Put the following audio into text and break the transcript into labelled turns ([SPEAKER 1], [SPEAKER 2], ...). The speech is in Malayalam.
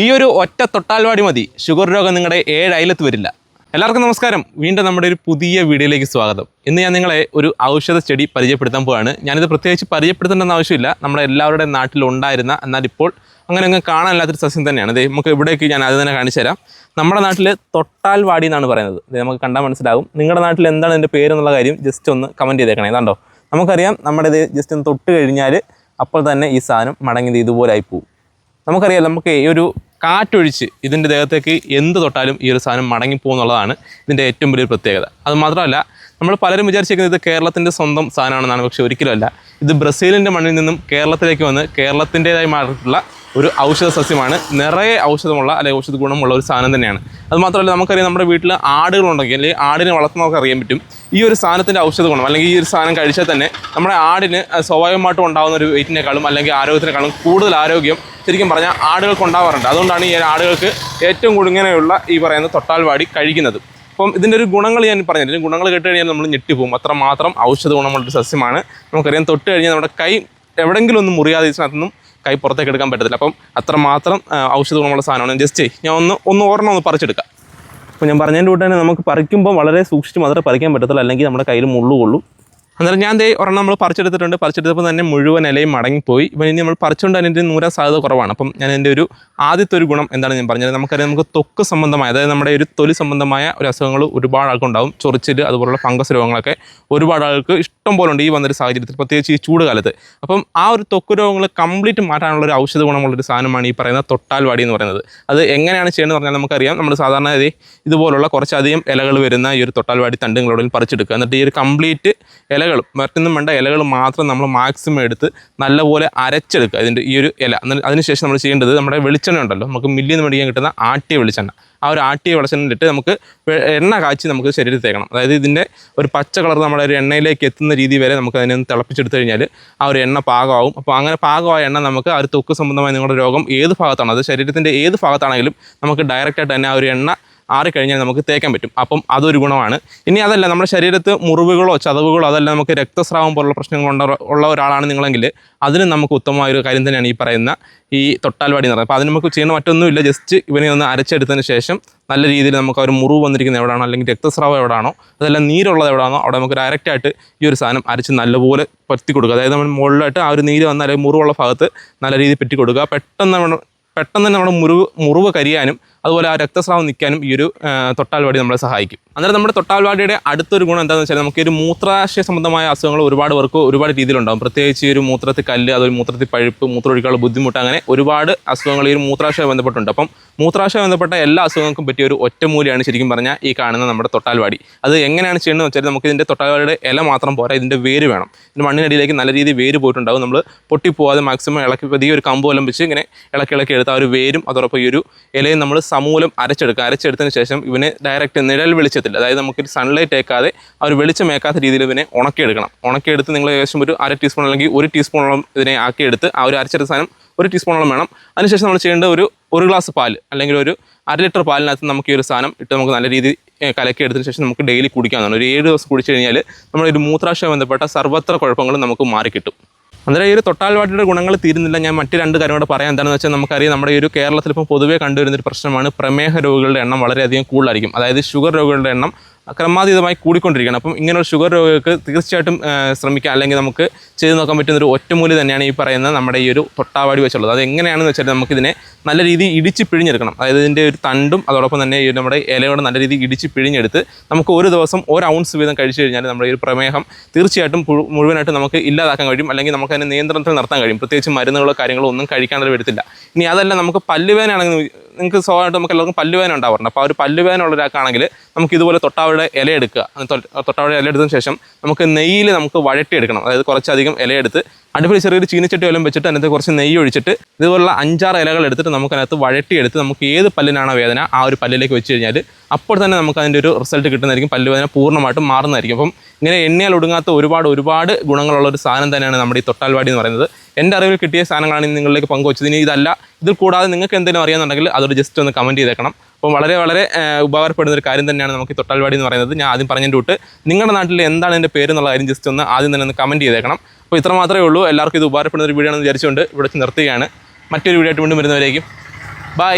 [SPEAKER 1] ഈ ഒരു ഒറ്റ തൊട്ടാൽവാടി മതി. ഷുഗർ രോഗം നിങ്ങളുടെ ഏഴ് വരില്ല. എല്ലാവർക്കും നമസ്കാരം. വീണ്ടും നമ്മുടെ ഒരു പുതിയ വീഡിയോയിലേക്ക് സ്വാഗതം. ഇന്ന് ഞാൻ നിങ്ങളെ ഒരു ഔഷധ ചെടി പരിചയപ്പെടുത്താൻ പോവാണ്. ഞാനിത് പ്രത്യേകിച്ച് പരിചയപ്പെടുത്തേണ്ടെന്ന് ആവശ്യമില്ല. നമ്മുടെ എല്ലാവരുടെ നാട്ടിൽ ഉണ്ടായിരുന്ന എന്നാൽ ഇപ്പോൾ അങ്ങനെ അങ്ങ് കാണാനില്ലാത്തൊരു സസ്യം തന്നെയാണ്. അതെ നമുക്ക് ഇവിടേക്ക് ഞാൻ അത് തന്നെ കാണിച്ചു തരാം. നമ്മുടെ നാട്ടിൽ തൊട്ടാൽവാടി എന്നാണ് പറയുന്നത്. നമുക്ക് കണ്ടാൽ മനസ്സിലാകും. നിങ്ങളുടെ നാട്ടിൽ എന്താണ് ഇതിന്റെ പേര് എന്നുള്ള കാര്യം ജസ്റ്റ് ഒന്ന് കമന്റ് ചെയ്തേക്കണേ. ഇതാണ്ടോ നമുക്കറിയാം നമ്മുടെ ഇത് ജസ്റ്റ് ഒന്ന് തൊട്ട് കഴിഞ്ഞാൽ അപ്പോൾ തന്നെ ഈ സാധനം മടങ്ങിയത് ഇതുപോലെ ആയിപ്പോവും നമുക്കറിയാം നമുക്ക് ഈ ഒരു കാറ്റൊഴിച്ച് ഇതിന്റെ ദേഹത്തേക്ക് എന്ത് തൊട്ടാലും ഈ ഒരു സാധനം മടങ്ങിപ്പോകുന്നുള്ളതാണ് ഇതിന്റെ ഏറ്റവും വലിയൊരു പ്രത്യേകത. അത് മാത്രമല്ല നമ്മൾ പലരും വിചാരിച്ചിരിക്കുന്നത് ഇത് കേരളത്തിന്റെ സ്വന്തം സാധനമാണെന്നാണ് പക്ഷേ ഒരിക്കലുമല്ല ഇത് ബ്രസീലിന്റെ മണ്ണിൽ നിന്നും കേരളത്തിലേക്ക് വന്ന് കേരളത്തിന്റെതായി മാറിയിട്ടുള്ള ഒരു ഔഷധ സസ്യമാണ്. നിറയെ ഔഷധമുള്ള അല്ലെങ്കിൽ ഔഷധ ഗുണമുള്ള ഒരു സാധനം തന്നെയാണ്. അത് മാത്രമല്ല നമുക്കറിയാം നമ്മുടെ വീട്ടിൽ ആടുകളുണ്ടെങ്കിൽ അല്ലെങ്കിൽ ആടിനെ വളർത്തുന്നവർക്ക് അറിയാൻ പറ്റും. ഈ ഒരു സാധനത്തിന്റെ ഔഷധ ഗുണം അല്ലെങ്കിൽ ഈ ഒരു സാധനം കഴിച്ചാൽ തന്നെ നമ്മുടെ ആടിന് സ്വാഭാവികമായിട്ടും ഉണ്ടാകുന്ന ഒരു വെയിറ്റിനേക്കാളും അല്ലെങ്കിൽ ആരോഗ്യത്തിനേക്കാളും കൂടുതൽ ആരോഗ്യം ശരിക്കും പറഞ്ഞാൽ ആടുകൾക്ക് ഉണ്ടാവാറുണ്ട്. അതുകൊണ്ടാണ് ഈ ആടുകൾക്ക് ഏറ്റവും കൂടുതൽ ഈ പറയുന്ന തൊട്ടാൽവാടി കഴിക്കുന്നത്. അപ്പം ഇതിന്റെ ഒരു ഗുണങ്ങൾ ഞാൻ പറഞ്ഞു ഇതിന്റെ ഗുണങ്ങൾ കേട്ട് കഴിഞ്ഞാൽ നമ്മൾ ഞെട്ടിപ്പോകും അത്രമാത്രം ഔഷധ ഗുണമുള്ളൊരു സസ്യമാണ്. നമുക്കറിയാം തൊട്ട് കഴിഞ്ഞാൽ നമ്മുടെ കൈ എവിടെങ്കിലും ഒന്നും മുറിയാതെ ഇതിനകത്തൊന്നും കൈ പുറത്തേക്ക് എടുക്കാൻ പറ്റത്തില്ല. അപ്പം അത്രമാത്രം ഔഷധ ഗുണമുള്ള സാധനമാണ്. ജസ്റ്റ് ഞാൻ ഒന്ന് ഒന്ന് ഒരെണ്ണം ഒന്ന് പറിച്ചെടുക്കാം. അപ്പോൾ ഞാൻ പറഞ്ഞതിന്റെ കൂടെ തന്നെ നമുക്ക് പറിക്കുമ്പോൾ വളരെ സൂക്ഷിച്ച് മാത്രമേ പറിക്കാൻ പറ്റത്തുള്ളൂ. അല്ലെങ്കിൽ നമ്മുടെ കയ്യിൽ മുള്ളു കൊള്ളും. അന്നേരം ഞാൻ ദേ ഒരെണ്ണം നമ്മൾ പറിച്ചെടുത്തിട്ടുണ്ട്. പറിച്ചെടുത്തപ്പോൾ തന്നെ മുഴുവൻ ഇലയും മടങ്ങിപ്പോയി. ഇപ്പം ഇനി നമ്മൾ പറിച്ചുകൊണ്ട് അതിന്റെ നൂരാൻ സാധ്യത കുറവാണ്. അപ്പം ഞാൻ എന്റെ ഒരു ആദ്യത്തെ ഒരു ഗുണം എന്താണ് ഞാൻ പറഞ്ഞത്? നമുക്കറിയാം നമുക്ക് തൊക്ക് സംബന്ധമായ അതായത് നമ്മുടെ ഒരു തൊലി സംബന്ധമായ ഒരു അസുഖങ്ങൾ ഒരുപാട് ആൾക്കുണ്ടാവും ചൊറിച്ചിൽ അതുപോലുള്ള ഫംഗസ് രോഗങ്ങളൊക്കെ ഒരുപാട് ആൾക്ക് ഇഷ്ടം പോലെ ഉണ്ട് ഈ വന്നൊരു സാഹചര്യത്തിൽ പ്രത്യേകിച്ച് ഈ ചൂട് കാലത്ത്. അപ്പം ആ ഒരു തൊക്ക് രോഗങ്ങൾ കംപ്ലീറ്റ് മാറ്റാനുള്ള ഒരു ഔഷധ ഗുണമുള്ളൊരു സാധനമാണ് ഈ പറയുന്ന തൊട്ടാൽവാടി എന്ന് പറയുന്നത്. അത് എങ്ങനെയാണ് ചെയ്യുന്നത് പറഞ്ഞാൽ നമുക്കറിയാം. നമ്മൾ സാധാരണ ഇത് ഇതുപോലുള്ള കുറച്ചധികം ഇലകൾ വരുന്ന ഈ ഒരു തൊട്ടാൽവാടി തണ്ടുകളോട് പറിച്ചെടുക്കുക. എന്നിട്ട് ഈ ഒരു കംപ്ലീറ്റ് ഇലകൾ മറ്റൊന്നും വേണ്ട ഇലകൾ മാത്രം നമ്മൾ മാക്സിമം എടുത്ത് നല്ലപോലെ അരച്ചെടുക്കുക. ഇതിന്റെ ഈ ഒരു ഇല. അതിനുശേഷം നമ്മൾ ചെയ്യേണ്ടത് നമ്മുടെ വെളിച്ചെണ്ണ ഉണ്ടല്ലോ. നമുക്ക് മില്ലിൽ നിന്ന് മേടിക്കാൻ കിട്ടുന്ന ആട്ടിയ വെളിച്ചെണ്ണ. ആ ഒരു ആട്ടിയ വെളിച്ചെണ്ണയിലിട്ട് നമുക്ക് എണ്ണ കാച്ചി നമുക്ക് ശരീരത്തിൽ തേക്കണം അതായത് ഇതിന്റെ ഒരു പച്ച കളർ നമ്മുടെ ഒരു എണ്ണയിലേക്ക് എത്തുന്ന രീതി വരെ നമുക്ക് അതിനെ ഒന്ന് തിളപ്പിച്ചെടുത്ത് കഴിഞ്ഞാൽ ആ ഒരു എണ്ണ പാകമാവും. അപ്പോൾ അങ്ങനെ പാകമായ എണ്ണ നമുക്ക് ആ ഒരു തൊക്ക് സംബന്ധമായ നിങ്ങളുടെ രോഗം ഏത് ഭാഗത്താണ് അത് ശരീരത്തിന്റെ ഏത് ഭാഗത്താണെങ്കിലും നമുക്ക് ഡയറക്റ്റായിട്ട് തന്നെ ആ ഒരു എണ്ണ ആറിക്കഴിഞ്ഞാൽ നമുക്ക് തേക്കാൻ പറ്റും. അപ്പം അതൊരു ഗുണമാണ്. ഇനി അതല്ല നമ്മുടെ ശരീരത്ത് മുറിവുകളോ ചതവുകളോ അതല്ല നമുക്ക് രക്തസ്രാവം പോലുള്ള പ്രശ്നങ്ങൾ ഉള്ള ഒരാളാണ് നിങ്ങളെങ്കിൽ അതിന് നമുക്ക് ഉത്തമമായ ഒരു കാര്യം തന്നെയാണ് ഈ പറയുന്ന ഈ തൊട്ടാൽവാടി എന്ന് പറയുന്നത്. അപ്പോൾ അതിന് നമുക്ക് ചെയ്യുന്ന മറ്റൊന്നുമില്ല. ജസ്റ്റ് ഇവനെ ഒന്ന് അരച്ചെടുത്തതിന് ശേഷം നല്ല രീതിയിൽ നമുക്ക് ഒരു മുറിവ് വന്നിരിക്കുന്ന എവിടെയാണോ അല്ലെങ്കിൽ രക്തസ്രാവം എവിടെയാണോ അതെല്ലാം നീരുള്ളത് എവിടെയാണോ അവിടെ നമുക്ക് ഡയറക്റ്റായിട്ട് ഈ ഒരു സാധനം അരച്ച് നല്ലപോലെ പറ്റി കൊടുക്കുക. അതായത് നമ്മൾ മുകളിലായിട്ട് ആ ഒരു നീര് വന്ന അല്ലെങ്കിൽ മുറിവുള്ള ഭാഗത്ത് നല്ല രീതിയിൽ പറ്റി കൊടുക്കുക. പെട്ടെന്ന് പെട്ടെന്ന് തന്നെ നമ്മുടെ മുറിവ് മുറിവ് കരിയാനും അതുപോലെ ആ രക്തസ്രാവം നിൽക്കാനും ഈ ഒരു തൊട്ടാൽവാടി നമ്മളെ സഹായിക്കും. അന്നേരം നമ്മുടെ തൊട്ടാൽവാടിയുടെ അടുത്തൊരു ഗുണം എന്താണെന്ന് വെച്ചാൽ നമുക്ക് ഒരു മൂത്രാശയ സംബന്ധമായ അസുഖങ്ങൾ ഒരുപാട് പേർക്ക് ഒരുപാട് രീതിയിലുണ്ടാകും പ്രത്യേകിച്ച് ഈ ഒരു മൂത്രത്തിൽ കല്ല് അതൊരു മൂത്രത്തിൽ പഴുപ്പ് മൂത്രമൊഴിക്കാനുള്ള ബുദ്ധിമുട്ട് അങ്ങനെ ഒരുപാട് അസുഖങ്ങൾ ഈ ഒരു മൂത്രാശയ ബന്ധപ്പെട്ടുണ്ട് അപ്പം മൂത്രാശയ ബന്ധപ്പെട്ട എല്ലാ അസുഖങ്ങൾക്കും പറ്റിയ ഒരു ഒറ്റമൂലിയാണ് ശരിക്കും പറഞ്ഞാൽ ഈ കാണുന്ന നമ്മുടെ തൊട്ടാൽവാടി അത് എങ്ങനെയാണ് ചെയ്യുന്നത് വെച്ചാൽ നമുക്ക് ഇതിന്റെ തൊട്ടാൽവാടിയുടെ ഇല മാത്രം പോരാ ഇതിന്റെ വേര് വേണം. ഇതിന്റെ മണ്ണിനടിയിലേക്ക് നല്ല രീതിയിൽ വേര് പോയിട്ടുണ്ടാകും നമ്മൾ പൊട്ടിപ്പോവാതെ മാക്സിമം ഇളക്കി പതിയെ ഒരു കമ്പ് വല്ലം വെച്ച് ഇങ്ങനെ ഇളക്കി ഇളക്കി എടുത്ത് ആ ഒരു വേരും അതോടൊപ്പം ഈ ഒരു ഇലയും നമ്മൾ സമൂലം അരച്ചെടുക്കുക. അരച്ചെടുത്തതിന് ശേഷം ഇവനെ ഡയറക്റ്റ് നിഴൽ വെളിച്ചത്തിൽ അതായത് നമുക്കൊരു സൺലൈറ്റ് ഏക്കാതെ ആ ഒരു വെളിച്ചം ഏക്കാത്ത രീതിയിൽ ഇവനെ ഉണക്കിയെടുക്കണം. ഉണക്കിയെടുത്ത് നിങ്ങൾ ഏകദേശം ഒരു അര ടീസ്പൂൺ അല്ലെങ്കിൽ ഒരു ടീസ്പൂണോളം ഇതിനെ ആക്കിയെടുത്ത് ആ ഒരു അരച്ചെടുത്ത സാധനം ഒരു ടീസ്പൂണോളം വേണം. അതിനുശേഷം നമ്മൾ ചെയ്യേണ്ട ഒരു ഒരു ഗ്ലാസ് പാൽ അല്ലെങ്കിൽ ഒരു അര ലിറ്റർ പാലിനകത്ത് നമുക്ക് ഈ ഒരു സാധനം ഇട്ട് നമുക്ക് നല്ല രീതി കലക്കിയെടുത്തതിന് ശേഷം നമുക്ക് ഡെയിലി കുടിക്കാവുന്നതാണ്. ഒരു ഏഴ് ദിവസം കുടിച്ചു കഴിഞ്ഞാൽ നമ്മുടെ ഒരു മൂത്രാശയം ബന്ധപ്പെട്ട സർവത്ര കുഴപ്പങ്ങളും നമുക്ക് മാറിക്കിട്ടും. അന്നേരം ഈ ഒരു തൊട്ടാൽവാട്ടിയുടെ ഗുണങ്ങൾ തീരുന്നില്ല. ഞാൻ മറ്റു രണ്ട് കാര്യം കൂടെ പറയാം എന്താണെന്ന് വെച്ചാൽ നമുക്കറിയാം നമ്മുടെ ഈ ഒരു കേരളത്തിൽ ഇപ്പോൾ പൊതുവേ കണ്ടുവരുന്ന ഒരു പ്രശ്നമാണ് പ്രമേഹ രോഗികളുടെ എണ്ണം വളരെയധികം കൂടുതലായിരിക്കും. അതായത് ഷുഗർ രോഗികളുടെ എണ്ണം ക്രമാതീതമായി കൂടിക്കൊണ്ടിരിക്കുകയാണ്. അപ്പം ഇങ്ങനെ ഒരു ഷുഗർ രോഗികൾക്ക് തീർച്ചയായിട്ടും ശ്രമിക്കാം. അല്ലെങ്കിൽ നമുക്ക് ചെയ്തു നോക്കാൻ പറ്റുന്ന ഒരു ഒറ്റമൂലി തന്നെയാണ് ഈ പറയുന്ന നമ്മുടെ ഈ ഒരു തൊട്ടാവാടി വെച്ചുള്ളത്. അത് എങ്ങനെയാണെന്ന് വെച്ചാൽ നമുക്കിതിനെ നല്ല രീതിയിൽ ഇടിച്ച് പിഴിഞ്ഞെടുക്കണം. അതായത് ഇതിന്റെ ഒരു തണ്ടും അതോടൊപ്പം തന്നെ ഈ നമ്മുടെ ഇലയോട് നല്ല രീതിയിൽ ഇടിച്ച് പിഴിഞ്ഞെടുത്ത് നമുക്ക് ഒരു ദിവസം ഒരു ഔൺസ് വീതം കഴിച്ചു കഴിഞ്ഞാൽ നമ്മുടെ ഈ ഒരു പ്രമേഹം തീർച്ചയായിട്ടും മുഴുവനായിട്ട് നമുക്ക് ഇല്ലാതാക്കാൻ കഴിയും. അല്ലെങ്കിൽ നമുക്ക് അതിനെ നിയന്ത്രണത്തിൽ നിർത്താൻ കഴിയും. പ്രത്യേകിച്ച് മരുന്നുകളോ കാര്യങ്ങളോ ഒന്നും കഴിക്കാനുള്ള വരത്തില്ല. ഇനി അതല്ല നമുക്ക് പല്ലുവേദനയാണെങ്കിൽ നിങ്ങൾക്ക് സ്വാഭാവികമായിട്ട് നമുക്ക് എല്ലാവർക്കും പല്ലുവേദന ഉണ്ടാവാറുണ്ട്. അപ്പോൾ ആ ഒരു പല്ലുവേദന ഉള്ള ഒരാൾക്കാണെങ്കിൽ നമുക്ക് ഇതുപോലെ തൊട്ടാവയുടെ ഇല എടുക്കുക. തൊട്ടാവയുടെ ഇല എടുത്തതിന് ശേഷം നമുക്ക് നെയ്യിൽ നമുക്ക് വഴട്ടിയെടുക്കണം അതായത് കുറച്ചധികം ഇലയെടുത്ത് അടുപ്പിൽ ചെറിയൊരു ചീനിച്ചട്ടി വല്ലതും വെച്ചിട്ട് അതിനകത്ത് കുറച്ച് നെയ്യ് ഒഴിച്ചിട്ട് ഇതുപോലുള്ള അഞ്ചാറ് ഇലകൾ എടുത്തിട്ട് നമുക്ക് അതിനകത്ത് വഴട്ടിയെടുത്ത് നമുക്ക് ഏത് പല്ലിനാണോ വേദന ആ ഒരു പല്ലിലേക്ക് വെച്ച് കഴിഞ്ഞാൽ അപ്പോൾ തന്നെ നമുക്ക് അതിന്റെ ഒരു റിസൾട്ട് കിട്ടുന്നതായിരിക്കും. പല്ലുവേദന പൂർണമായിട്ടും മാറുന്നതായിരിക്കും. അപ്പം ഇങ്ങനെ എണ്ണയാൽ ഒടുങ്ങാത്ത ഒരുപാട് ഒരുപാട് ഗുണങ്ങളുള്ള ഒരു സാധനം തന്നെയാണ് നമ്മുടെ ഈ തൊട്ടാൽവാടി എന്ന് പറയുന്നത്. എന്റെ അറിവിൽ കിട്ടിയ സാധനങ്ങളാണ് നിങ്ങളിലേക്ക് പങ്കുവച്ചത്. ഇനി ഇതല്ല. ഇതിൽ കൂടാതെ നിങ്ങൾക്ക് എന്തെങ്കിലും അറിയാമെന്നുണ്ടെങ്കിൽ അതൊരു ജസ്റ്റ് ഒന്ന് കമന്റ് ചെയ്തേക്കണം. അപ്പോൾ വളരെ വളരെ ഉപകാരപ്പെടുന്ന ഒരു കാര്യം തന്നെയാണ് നമുക്ക് തൊട്ടാൽവാടി എന്ന് പറയുന്നത്. ഞാൻ ആദ്യം പറഞ്ഞതിന്റെ തൊട്ട് നിങ്ങളുടെ നാട്ടിൽ എന്താണ് എന്റെ പേര് എന്നുള്ള കാര്യം ജസ്റ്റ് ഒന്ന് ആദ്യം തന്നെ ഒന്ന് കമന്റ് ചെയ്തേക്കണം. അപ്പോൾ ഇത്ര മാത്രമേ ഉള്ളൂ. എല്ലാവർക്കും ഇത് ഉപകാരപ്പെടുന്ന ഒരു വീഡിയോ ആണെന്ന് വിചാരിച്ചുകൊണ്ട് ഇവിടെ വെച്ച് നിർത്തുകയാണ്. മറ്റൊരു വീഡിയോ ആയിട്ട് വീണ്ടും വരുന്നവരേക്കും. ബൈ